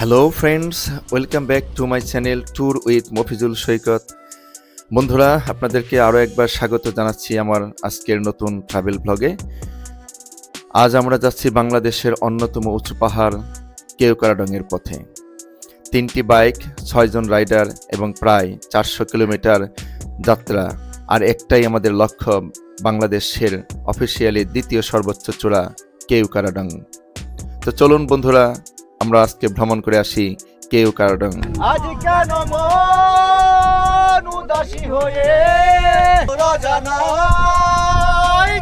Hello friends welcome back to my channel tour with Mofizul Saikat বন্ধুরা, আপনাদেরকে আরও একবার স্বাগত জানাচ্ছি আমার আজকের নতুন ট্রাভেল ব্লগে আজ আমরা যাচ্ছি বাংলাদেশের অন্যতম উঁচু পাহাড় কেওকারাডংয়ের পথে। তিনটি বাইক ছয়জন রাইডার এবং প্রায় চারশো কিলোমিটার যাত্রা। আর একটাই আমাদের লক্ষ্য, বাংলাদেশের অফিসিয়ালি দ্বিতীয় সর্বোচ্চ চূড়া কেউকারাডং। তো চলুন বন্ধুরা আমরা আজকে ভ্রমণ করে আসি কেউ কারণ আজ কেন উদাসী হয়ে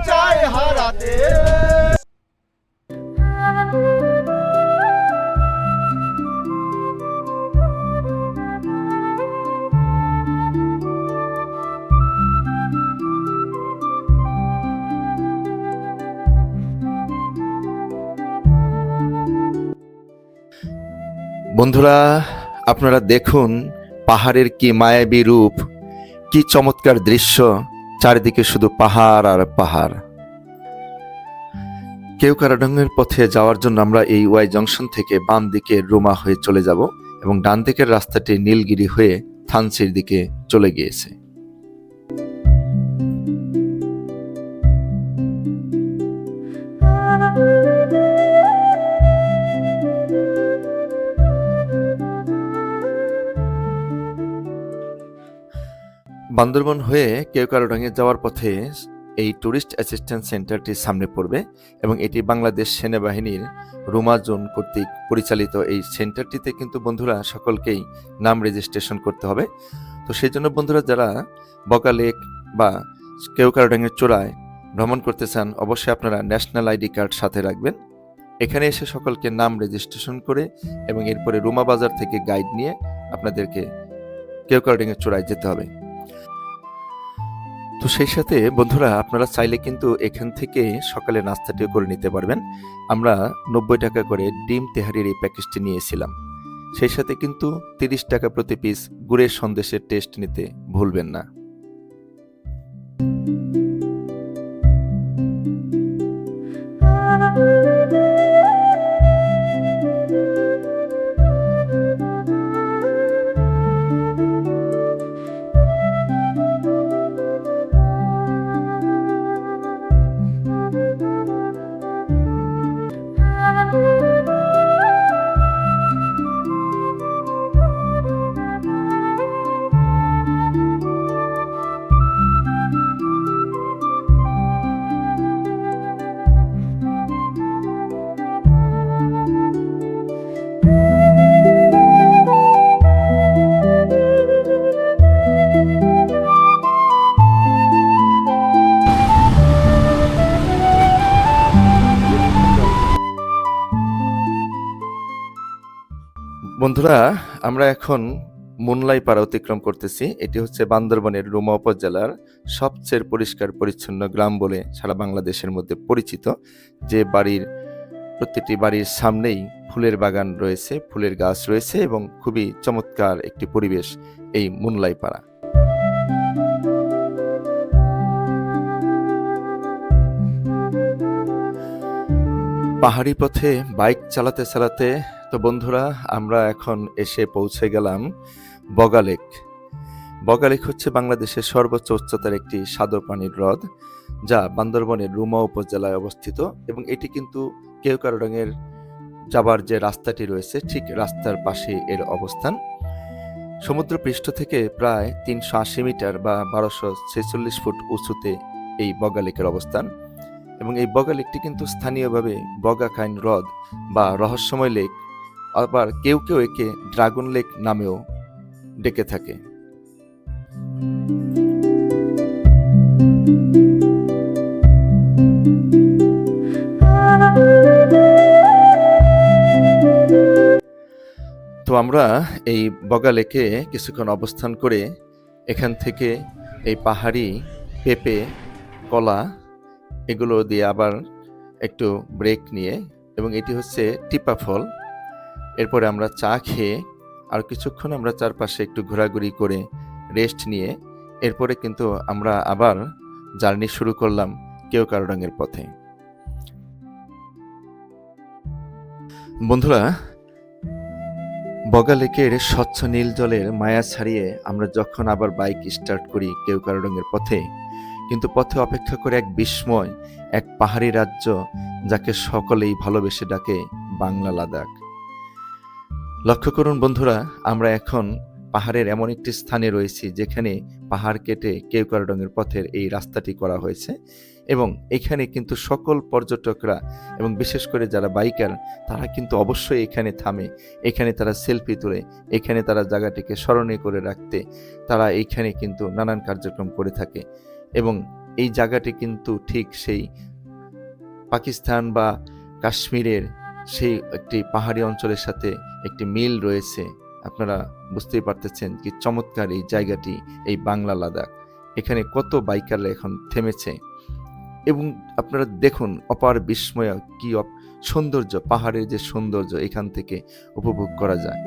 চাই হারাতে? বন্ধুরা, আপনারা দেখুন পাহাড়ের কি মায়াবী রূপ, কি চমৎকার দৃশ্য, চারিদিকে শুধু পাহাড় আর পাহাড়। কেউ কারাডঙ্গের পথে যাওয়ার জন্য আমরা এই ওয়াই জংশন থেকে বাম দিকে রুমা হয়ে চলে যাব এবং ডান দিকের রাস্তাটি নীলগিরি হয়ে থানচির দিকে চলে গিয়েছে। বান্দরবন হয়ে কেওকারোডাঙ্গে যাওয়ার পথে এই ট্যুরিস্ট অ্যাসিস্ট্যান্স সেন্টারটি সামনে পড়বে এবং এটি বাংলাদেশ সেনাবাহিনীর রুমা জোন কর্তৃক পরিচালিত এই সেন্টারটিতে কিন্তু বন্ধুরা সকলকেই নাম রেজিস্ট্রেশন করতে হবে। তো সেই জন্য বন্ধুরা যারা বকা লেক বা কেওকারোডাঙ্গের চূড়ায় ভ্রমণ করতে চান, অবশ্যই আপনারা ন্যাশনাল আইডি কার্ড সাথে রাখবেন। এখানে এসে সকলকে নাম রেজিস্ট্রেশন করে এবং এরপরে রুমা বাজার থেকে গাইড নিয়ে আপনাদেরকে কেওকারোডাঙ্গের চূড়ায় যেতে হবে। তো সেই সাথে বন্ধুরা আপনারা চাইলে কিন্তু এখান থেকে সকালে নাস্তাটিও করে নিতে পারবেন। আমরা নব্বই টাকা করে ডিম তেহারির এই প্যাকেজটি নিয়েছিলাম। সেই সাথে কিন্তু তিরিশ টাকা প্রতি পিস গুড়ের সন্দেশের টেস্ট নিতে ভুলবেন না। বন্ধুরা, আমরা এখন মুনলাই পাড়া অতিক্রম করতেছি। এটি হচ্ছে বান্দরবনের রুমা উপজেলার সবচেয়ে পরিষ্কার পরিচ্ছন্ন গ্রাম বলে সারা বাংলাদেশের মধ্যে পরিচিত। যে বাড়ির, প্রত্যেকটি বাড়ির সামনেই ফুলের বাগান রয়েছে, ফুলের গাছ রয়েছে এবং খুবই চমৎকার একটি পরিবেশ এই মুনলাই পাড়া। পাহাড়ি পথে বাইক চালাতে চালাতে তো বন্ধুরা, আমরা এখন এসে পৌঁছে গেলাম বগালেক বগালেক হচ্ছে বাংলাদেশের সর্বোচ্চ উচ্চতার একটি সাদর পানির হ্রদ, যা বান্দরবনের রুমা উপজেলায় অবস্থিত এবং এটি কিন্তু কেওকারডাঙ্গের যাবার যে রাস্তাটি রয়েছে, ঠিক রাস্তার পাশে এর অবস্থান। সমুদ্র পৃষ্ঠ থেকে প্রায় তিনশো আশি মিটার বা বারোশো ছেচল্লিশ ফুট উঁচুতে এই বগালেকের অবস্থান এবং এই বগা লেকটি কিন্তু স্থানীয়ভাবে বগা খাইন হ্রদ বা রহস্যময় লেক আবার কেউ কেউ একে ড্রাগন লেক নামেও ডেকে থাকে। তো আমরা এই বগা লেকে কিছুক্ষণ অবস্থান করে এখান থেকে এই পাহাড়ি পেঁপে, কলা এগুলো দিয়ে আবার একটু ব্রেক নিয়ে এবং এটি হচ্ছে টিপা ফল। এরপরে আমরা চা খেয়ে আর কিছুক্ষণ আমরা চারপাশে একটু ঘোরাঘুরি করে রেস্ট নিয়ে এরপরে কিন্তু আমরা আবার জার্নি শুরু করলাম কেউ কারোডাঙ্গের পথে। বন্ধুরা, বগা লেকের স্বচ্ছ নীল জলের মায়া ছাড়িয়ে আমরা যখন আবার বাইক স্টার্ট করি কেউ কারোডঙ্গের পথে, কিন্তু পথে অপেক্ষা করে এক বিস্ময়, এক পাহাড়ি রাজ্য যাকে সকলেই ভালোবেসে ডাকে বাংলা লাদাখ। লক্ষ্য করুন বন্ধুরা, আমরা এখন পাহাড়ের এমন একটি স্থানে রয়েছি যেখানে পাহাড় কেটে কেউ কারোডঙ্গের পথের এই রাস্তাটি করা হয়েছে এবং এখানে কিন্তু সকল পর্যটকরা এবং বিশেষ করে যারা বাইকার, তারা কিন্তু অবশ্যই এখানে থামে। এখানে তারা সেলফি তোলে, এখানে তারা জায়গাটিকে স্মরণীয় করে রাখতে, তারা এইখানে কিন্তু নানান কার্যক্রম করে থাকে এবং এই জায়গাটি কিন্তু ঠিক সেই পাকিস্তান বা কাশ্মীরের সেই একটি পাহাড়ি অঞ্চলের সাথে একটি মিল রয়েছে। আপনারা বুঝতেই পারতেছেন কি চমৎকার এই জায়গাটি, এই বাংলা লাদাখ। এখানে কত বাইকাররা এখন থেমেছে। এবং আপনারা দেখুন অপার বিস্ময় কি সৌন্দর্য, পাহাড়ের যে সৌন্দর্য এখান থেকে উপভোগ করা যায়।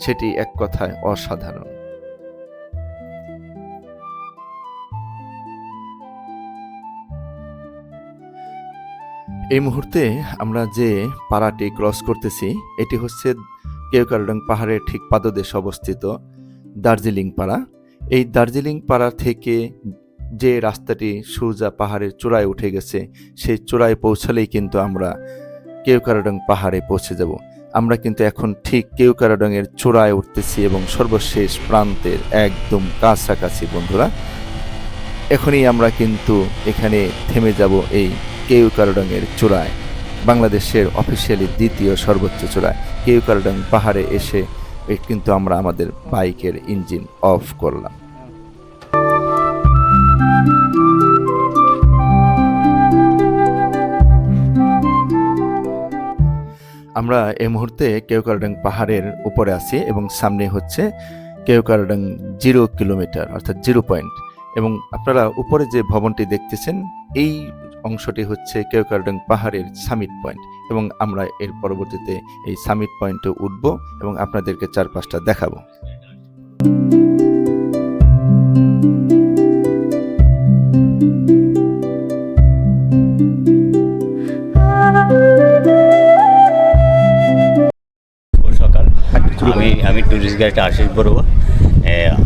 সেটি এক কথায় অসাধারণ। এই মুহূর্তে আমরা যে পাড়াটি ক্রস করতেছি, এটি হচ্ছে কেওকারডং পাহাড়ের ঠিক পাদদেশে অবস্থিত দার্জিলিং পাড়া। এই দার্জিলিং পাড়া থেকে যে রাস্তাটি সুজা পাহাড়ের চূড়ায় উঠে গেছে, সেই চূড়ায় পৌঁছালেই কিন্তু আমরা কেওকারডং পাহাড়ে পৌঁছে যাব। আমরা কিন্তু এখন ঠিক কেওকারডং এর চূড়ায় উঠতেছি এবং সর্বশেষ প্রান্তের একদম কাছাকাছি, বন্ধুরা। এখনই আমরা কিন্তু এখানে থেমে যাব এই কেউকারডং এর চূড়ায়, বাংলাদেশের অফিসিয়ালি দ্বিতীয় সর্বোচ্চ চূড়ায়। কেউ কেউকারডং পাহাড়ে এসে কিন্তু আমরা আমাদের বাইকের ইঞ্জিন অফ করলাম। আমরা এই মুহূর্তে কেওকারডং পাহাড়ের উপরে আছি এবং সামনে হচ্ছে কেওকারডং জিরো কিলোমিটার অর্থাৎ জিরো পয়েন্ট এবং আপনারা উপরে যে ভবনটি দেখতেছেন, এই অংশটি হচ্ছে কেওকারডং পাহাড়ের সামিট পয়েন্ট এবং আমরা এর পরবর্তীতে এই সামিট পয়েন্টে উঠব এবং আপনাদেরকে চারপাশটা দেখাবো। আমি ট্যুরিস্ট গাইড আশিস বড়ুয়া।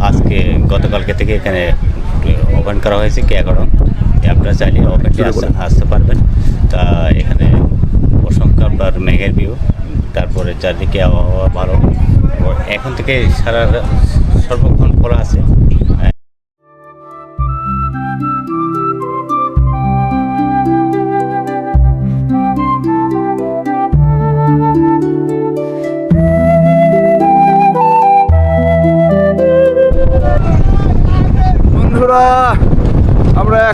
আজকে গতকালকে থেকে এখানে ওপেন করা হয়েছে কেয়াগড়ম আপনারা চাইলে অপেক্ষা আসতে আসতে পারবেন তা এখানে অসংখ্য আপনার মেঘের ভিউ তারপরে চারদিকে আবহাওয়া ভালো এখন থেকে সারা সর্বক্ষণ খোলা আছে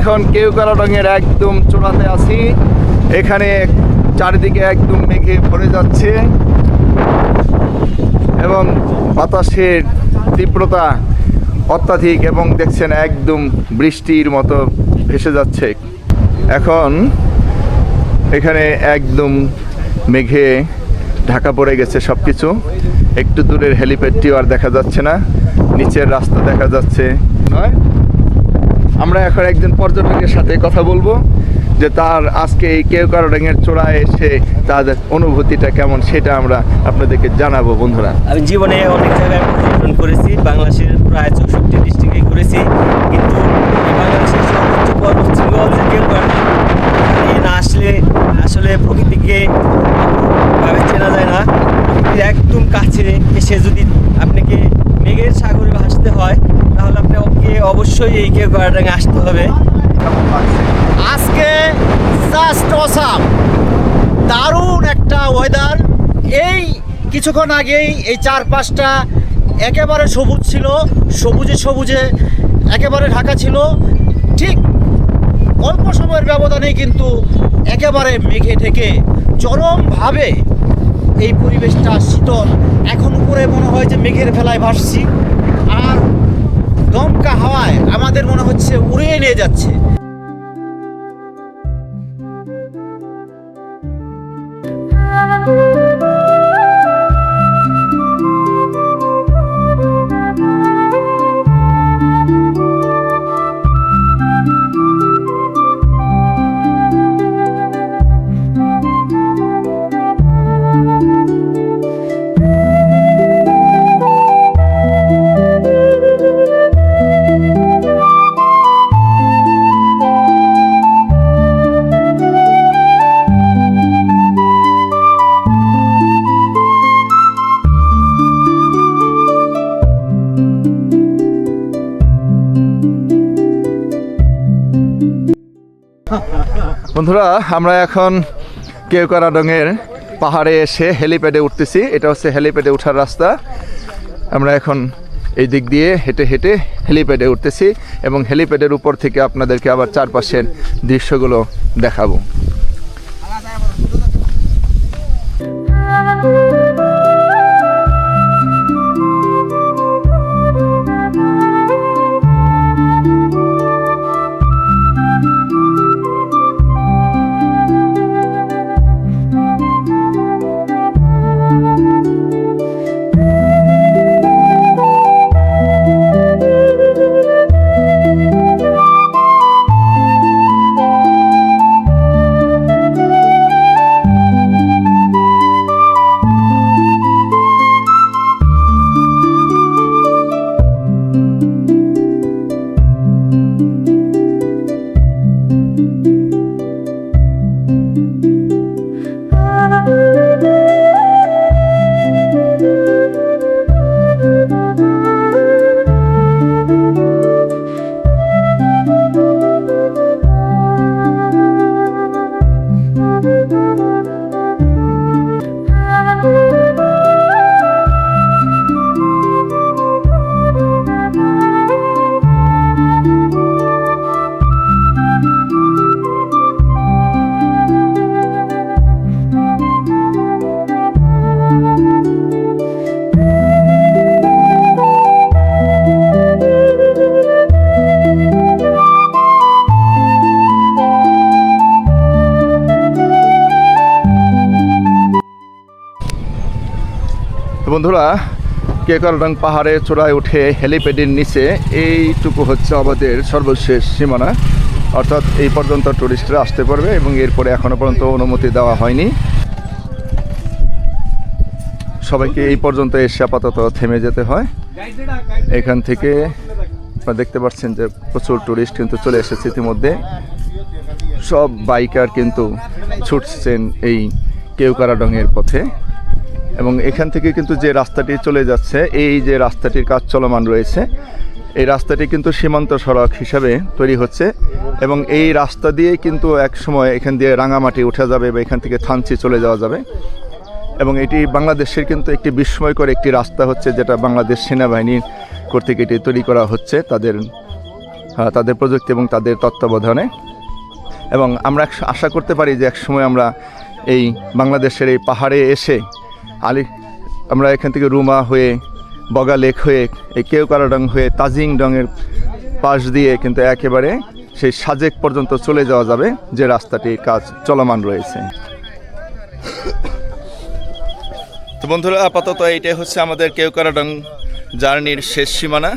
এখন কেউ কারাডঙের একদম চূড়াতে আছি। এখানে চারিদিকে একদম মেঘে ভরে যাচ্ছে। এবং বাতাসের তীব্রতা অত্যাধিক এবং দেখছেন একদম বৃষ্টির মতো ভেসে যাচ্ছে। এখন এখানে একদম মেঘে ঢাকা পড়ে গেছে সব কিছু একটু দূরের হেলিপ্যাডটিও আর দেখা যাচ্ছে না। নিচের রাস্তা দেখা যাচ্ছে। নয় আমরা এখন একজন পর্যটকের সাথে কথা বলব যে তার আজকে এই কেউ কারোডাঙ্গের চূড়ায় এসে তাদের অনুভূতিটা কেমন সেটা আমরা আপনাদেরকে জানাব, বন্ধুরা। আমি জীবনে অনেক জায়গায় পর্যটন করেছি, বাংলাদেশের প্রায় চৌষট্টি ডিস্ট্রিক্টে ঘুরেছি, কিন্তু বাংলাদেশের সর্বোচ্চ পর্বত কেওপাড়া না। আসলে আসলে প্রকৃতিকে ভাবে চেনা যায় না। একদম কাছে এসে যদি আপনাকে মেঘের সাগরে ভাসতে হয় তাহলে আপনাকে অবশ্যই এই কেওপাড়াটাকে আসতে হবে। আজকে জাস্ট অসাম দারুণ একটা ওয়েদার এই কিছুক্ষণ আগেই এই চারপাশটা একেবারে সবুজ ছিল, সবুজে সবুজে একেবারে ঢাকা ছিল। ঠিক অল্প সময়ের ব্যবধানেই কিন্তু একেবারে মেঘে ঢেকে চরমভাবে এই পরিবেশটা শীতল। এখন উপরে মনে হয় যে মেঘের ভেলায় ভাসছি। দমকা হাওয়ায় আমাদের মনে হচ্ছে উড়িয়ে নিয়ে যাচ্ছে। বন্ধুরা, আমরা এখন কেওকারাডংয়ের পাহাড়ে এসে হেলিপ্যাডে উঠতেছি। এটা হচ্ছে হেলিপ্যাডে উঠার রাস্তা। আমরা এখন এই দিক দিয়ে হেঁটে হেঁটে হেলিপ্যাডে উঠতেছি এবং হেলিপ্যাডের উপর থেকে আপনাদেরকে আবার চারপাশের দৃশ্যগুলো দেখাবো। কেকারডাং পাহাড়ে চূড়ায় উঠে হেলিপ্যাডের নিচে, এইটুকু হচ্ছে আমাদের সর্বশেষ সীমানা। অর্থাৎ এই পর্যন্ত টুরিস্টরা আসতে পারবে এবং এরপরে এখনও পর্যন্ত অনুমতি দেওয়া হয়নি। সবাইকে এই পর্যন্ত এসে আপাতত থেমে যেতে হয়। এখান থেকে আপনারা দেখতে পাচ্ছেন যে প্রচুর টুরিস্ট কিন্তু চলে এসেছে ইতিমধ্যে। সব বাইকার কিন্তু ছুটছেন এই কেউকারাডংয়ের পথে। এবং এখান থেকে কিন্তু যে রাস্তাটি চলে যাচ্ছে, এই যে রাস্তাটির কাজ চলমান রয়েছে, এই রাস্তাটি কিন্তু সীমান্ত সড়ক হিসাবে তৈরি হচ্ছে এবং এই রাস্তা দিয়ে কিন্তু এক সময় এখান দিয়ে রাঙামাটি উঠে যাবে বা এখান থেকে থানচি চলে যাওয়া যাবে। এবং এটি বাংলাদেশের কিন্তু একটি বিস্ময়কর একটি রাস্তা হচ্ছে যেটা বাংলাদেশ সেনাবাহিনীর কর্তৃক এটি তৈরি করা হচ্ছে তাদের তাদের প্রযুক্তি এবং তাদের তত্ত্বাবধানে। এবং আমরা আশা করতে পারি যে এক সময় আমরা এই বাংলাদেশের এই পাহাড়ে এসে আলি, আমরা এখান থেকে রুমা হয়ে, বগা লেক হয়ে, এই কেওকারাডং হয়ে তাজিং ডংয়ের পাশ দিয়ে কিন্তু একেবারে সেই সাজেক পর্যন্ত চলে যাওয়া যাবে, যে রাস্তাটির কাজ চলমান রয়েছে। তো বন্ধুরা, আপাতত এইটাই হচ্ছে আমাদের কেওকারাডং জার্নির শেষ সীমানা।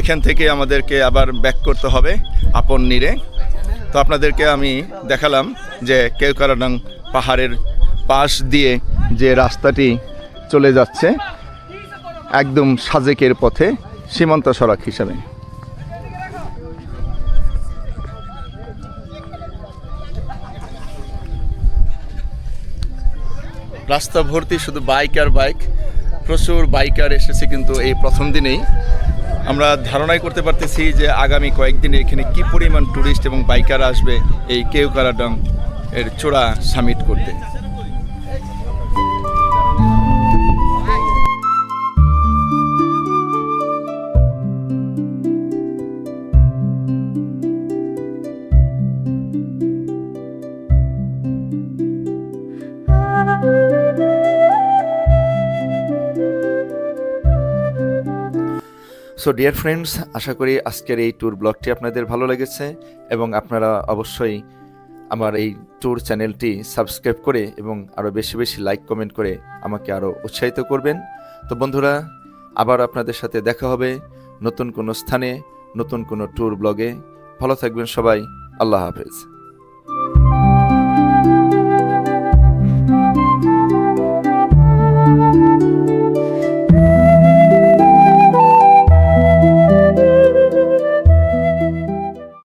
এখান থেকে আমাদেরকে আবার ব্যাক করতে হবে আপন নিরে তো আপনাদেরকে আমি দেখালাম যে কেওকারাডং পাহাড়ের পাশ দিয়ে যে রাস্তাটি চলে যাচ্ছে একদম সাজেকের পথে, সীমান্ত সড়ক হিসাবে। রাস্তা ভর্তি শুধু বাইক আর বাইক, প্রচুর বাইকার এসেছে কিন্তু এই প্রথম দিনেই। আমরা ধারণাই করতে পারতেছি যে আগামী কয়েকদিনে এখানে কি পরিমাণ ট্যুরিস্ট এবং বাইকার আসবে এই কেউকারাডং এর চূড়া সামিট করতে। সো ডিয়ার ফ্রেন্ডস আশা করি আজকের এই ট্যুর ব্লগটি আপনাদের ভালো লেগেছে এবং আপনারা অবশ্যই আমার এই ট্যুর চ্যানেলটি সাবস্ক্রাইব করে এবং আরও বেশি বেশি লাইক কমেন্ট করে আমাকে আরও উৎসাহিত করবেন। তো বন্ধুরা, আবার আপনাদের সাথে দেখা হবে নতুন কোনো স্থানে, নতুন কোনো ট্যুর ব্লগে ভালো থাকবেন সবাই। আল্লাহ হাফেজ।